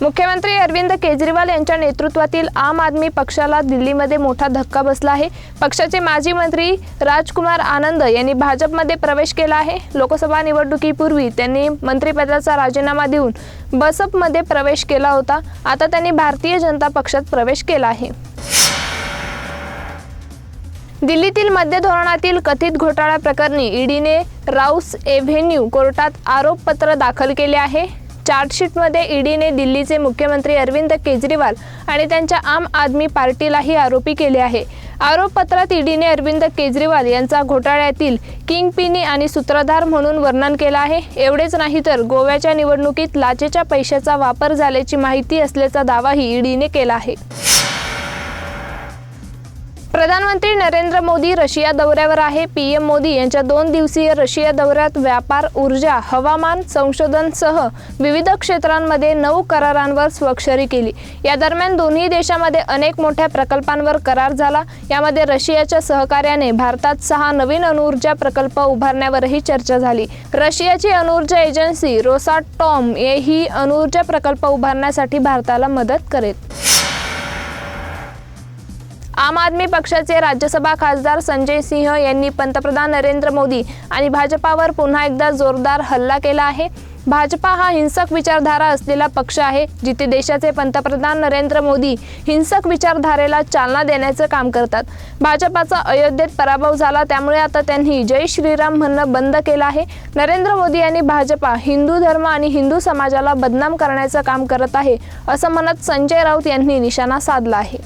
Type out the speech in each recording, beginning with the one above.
मुख्यमंत्री अरविंद केजरीवाल यांच्या नेतृत्वातील आम आदमी पक्षाला दिल्लीमध्ये मोठा धक्का बसला आहे. पक्षाचे माजी मंत्री राजकुमार आनंद यांनी भाजपमध्ये प्रवेश केला आहे. लोकसभा निवडणुकीपूर्वी त्यांनी मंत्रिपदाचा राजीनामा देऊन बसपमध्ये प्रवेश केला होता. आता त्यांनी भारतीय जनता पक्षात प्रवेश केला आहे. दिल्लीतील मध्य धोरणातील कथित घोटाळा प्रकरणी ईडीने राऊस एव्हेन्यू कोर्टात आरोपपत्र दाखल केले आहे. चार्जशीटमध्ये ईडीने दिल्लीचे मुख्यमंत्री अरविंद केजरीवाल आणि त्यांच्या आम आदमी पार्टीलाही आरोपी केले आहे. आरोपपत्रात ईडीने अरविंद केजरीवाल यांचा घोटाळ्यातील किंग पिनी आणि सूत्रधार म्हणून वर्णन केलं आहे. एवढेच नाही तर गोव्याच्या निवडणुकीत लाचेच्या पैशाचा वापर झाल्याची माहिती असल्याचा दावाही ईडीने केला आहे. प्रधानमंत्री नरेंद्र मोदी रशिया दौऱ्यावर आहे. पीएम मोदी यांच्या दोन दिवसीय रशिया दौऱ्यात व्यापार ऊर्जा हवामान संशोधन सह विविध क्षेत्रांमध्ये नऊ करारांवर स्वाक्षरी केली. या दरम्यान दोन्ही देशामध्ये अनेक मोठ्या प्रकल्पांवर करार झाला. यामध्ये रशियाच्या सहकार्याने भारतात सहा नवीन अणुऊर्जा प्रकल्प उभारण्यावरही चर्चा झाली. रशियाची अणुऊर्जा एजन्सी रोसाटॉम ही अणुऊर्जा प्रकल्प उभारण्यासाठी भारताला मदत करेल. आम आदमी पक्षाचे राज्यसभा खासदार संजय सिंह यांनी पंतप्रधान नरेंद्र मोदी आणि भाजपावर पुन्हा एकदा जोरदार हल्ला केला आहे. भाजपा हा हिंसक विचारधारा असलेला पक्ष आहे जिथे देशाचे पंतप्रधान नरेंद्र मोदी हिंसक विचारधारेला चालना देण्याचं काम करतात. भाजपाचा अयोध्येत पराभव झाला त्यामुळे आता त्यांनी जय श्रीराम म्हणणं बंद केलं आहे. नरेंद्र मोदी यांनी भाजपा हिंदू धर्म आणि हिंदू समाजाला बदनाम करण्याचं काम करत आहे असं म्हणत संजय राऊत यांनी निशाणा साधला आहे.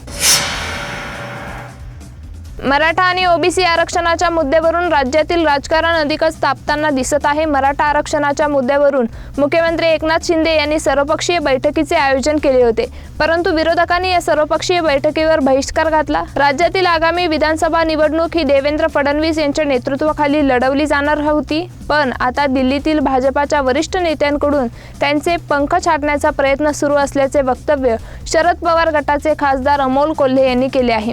मराठा आणि ओबीसी आरक्षणाच्या मुद्द्यावरून राज्यातील राजकारण अधिकच तापताना दिसत आहे. मराठा आरक्षणाच्या मुद्द्यावरून मुख्यमंत्री एकनाथ शिंदे यांनी सर्वपक्षीय बैठकीचे आयोजन केले होते. परंतु विरोधकांनी या सर्वपक्षीय बैठकीवर बहिष्कार घातला. राज्यातील आगामी विधानसभा निवडणूक ही देवेंद्र फडणवीस यांच्या नेतृत्वाखाली लढवली जाणार होती. पण आता दिल्लीतील भाजपाच्या वरिष्ठ नेत्यांकडून त्यांचे पंख छाटण्याचा प्रयत्न सुरू असल्याचे वक्तव्य शरद पवार गटाचे खासदार अमोल कोल्हे यांनी केले आहे.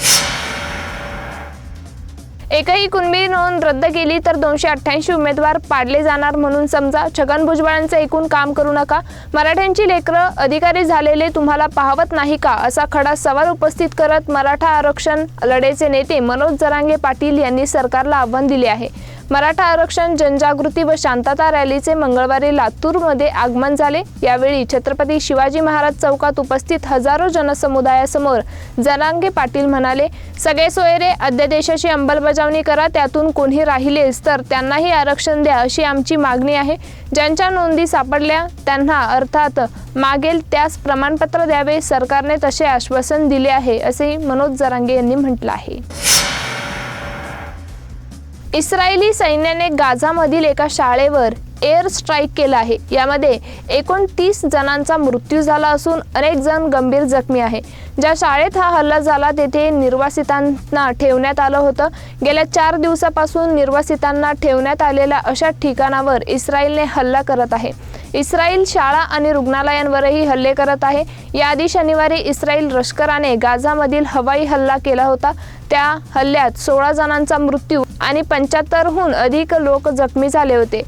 एकही कुणबी नोंद रद्द केली तर दोनशे अठ्ठ्याऐंशी उमेदवार पाडले जाणार म्हणून समजा छगन भुजबळांचं एकूण काम करू नका. मराठ्यांची लेकरं अधिकारी झालेले तुम्हाला पाहवत नाही का? असा खडा सवाल उपस्थित करत मराठा आरक्षण लढेचे नेते मनोज जरांगे पाटील यांनी सरकारला आव्हान दिले आहे. मराठा आरक्षण जनजागृती व शांतता रॅलीचे मंगळवारी लातूरमध्ये आगमन झाले. यावेळी छत्रपती शिवाजी महाराज चौकात उपस्थित हजारो जनसमुदायासमोर जनांगे पाटील म्हणाले सगळे सोयरे अध्यादेशाची अंमलबजावणी करा त्यातून कोणी राहिलेच तर त्यांनाही आरक्षण द्या अशी आमची मागणी आहे. ज्यांच्या नोंदी सापडल्या त्यांना अर्थात मागेल त्यास प्रमाणपत्र द्यावे सरकारने तसे आश्वासन दिले आहे असे मनोज जरांगे यांनी म्हटलं आहे. इस्रायली सैन्याने गाझामधील एका शाळेवर एअर स्ट्राईक केला आहे. यामध्ये एकूण तीस जणांचा मृत्यू झाला असून अनेक जण गंभीर जखमी आहे. ज्या शाळेत हा हल्ला झाला तेथे निर्वासितांना ठेवण्यात आलं होतं. गेल्या चार दिवसापासून निर्वासितांना ठेवण्यात आलेल्या अशा ठिकाणावर इस्रायलने हल्ला करत आहे. इस्रायल शाळा आणि रुग्णालयांवरही हल्ले करत आहे. याआधी शनिवारी इस्रायल लष्कराने गाझामधील हवाई हल्ला केला होता. त्या हल्ल्यात सोळा जणांचा मृत्यू आणि पंच्याहत्तरहून अधिक लोक जखमी झाले होते.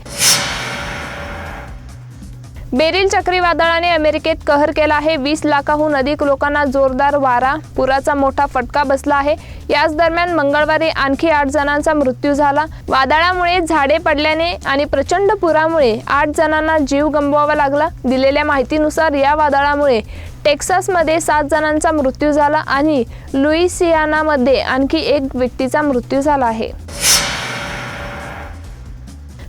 बेरिल चक्रीवादळाने अमेरिकेत कहर केला आहे. वीस लाखाहून अधिक लोकांना जोरदार वारा पुराचा मोठा फटका बसला आहे. याच दरम्यान मंगळवारी आणखी आठ जणांचा मृत्यू झाला. वादळामुळे झाडे पडल्याने आणि प्रचंड पुरामुळे आठ जणांना जीव गमवावा लागला. दिलेल्या माहितीनुसार या वादळामुळे टेक्सासमध्ये सात जणांचा मृत्यू झाला आणि लुईसियानामध्ये आणखी एक व्यक्तीचा मृत्यू झाला आहे.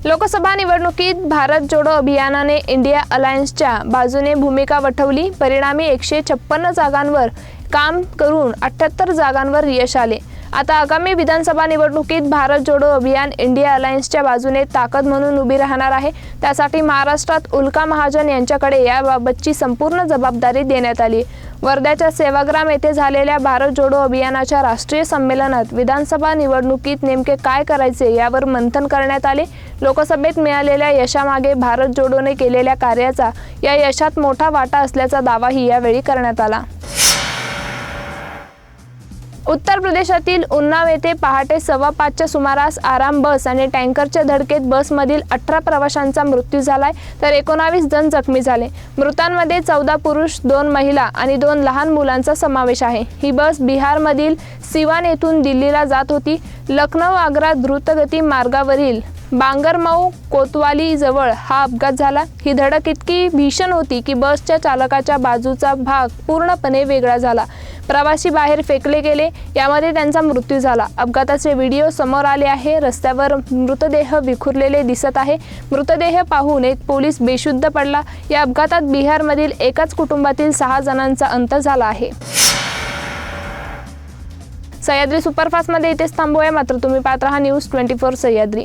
लोकसभा निवडणुकीत भारत जोडो अभियानाने इंडिया अलायन्सच्या बाजूने भूमिका वठवली. परिणामी एकशे छप्पन्न जागांवर काम करून अठ्ठ्याहत्तर जागांवर यश आले. आता आगामी विधानसभा निवडणुकीत भारत जोडो अभियान इंडिया अलायन्सच्या बाजूने ताकद म्हणून उभी राहणार आहे. त्यासाठी महाराष्ट्रात उल्का महाजन यांच्याकडे याबाबतची संपूर्ण जबाबदारी देण्यात आली वर्ध्याच्या सेवाग्राम येथे झालेल्या भारत जोडो अभियानाच्या राष्ट्रीय संमेलनात विधानसभा निवडणुकीत नेमके काय करायचे यावर मंथन करण्यात आले. लोकसभेत मिळालेल्या यशामागे भारत जोडोने केलेल्या कार्याचा या यशात मोठा वाटा असल्याचा दावाही यावेळी करण्यात आला. उत्तर प्रदेशातील उन्नाव येथे पहाटे सव्वा पाचच्या सुमारास आराम बस आणि टँकरच्या धडकेत बसमधील अठरा प्रवाशांचा मृत्यू झालाय तर एकोणावीस जण जखमी झाले. मृतांमध्ये चौदा पुरुष दोन महिला आणि दोन लहान मुलांचा समावेश आहे. ही बस बिहारमधील सिवान येथून दिल्लीला जात होती. लखनौ आग्रा द्रुतगती मार्गावरील बांगरमाऊ कोतवाली जवळ हा अपघात झाला. ही धडक इतकी भीषण होती की बसच्या चालकाच्या बाजूचा भाग पूर्णपणे वेगळा झाला. प्रवासी बाहेर फेकले गेले. यामध्ये त्यांचा मृत्यू झाला. अपघाताचे व्हिडिओ समोर आले आहे. रस्त्यावर मृतदेह विखुरलेले दिसत आहे. मृतदेह पाहून एक पोलीस बेशुद्ध पडला. या अपघातात बिहारमधील एकाच कुटुंबातील सहा जणांचा अंत झाला आहे. सह्याद्री सुपरफास्टमध्ये इथेच थांबूया. मात्र तुम्ही पाहत राहा न्यूज ट्वेंटी फोर सह्याद्री.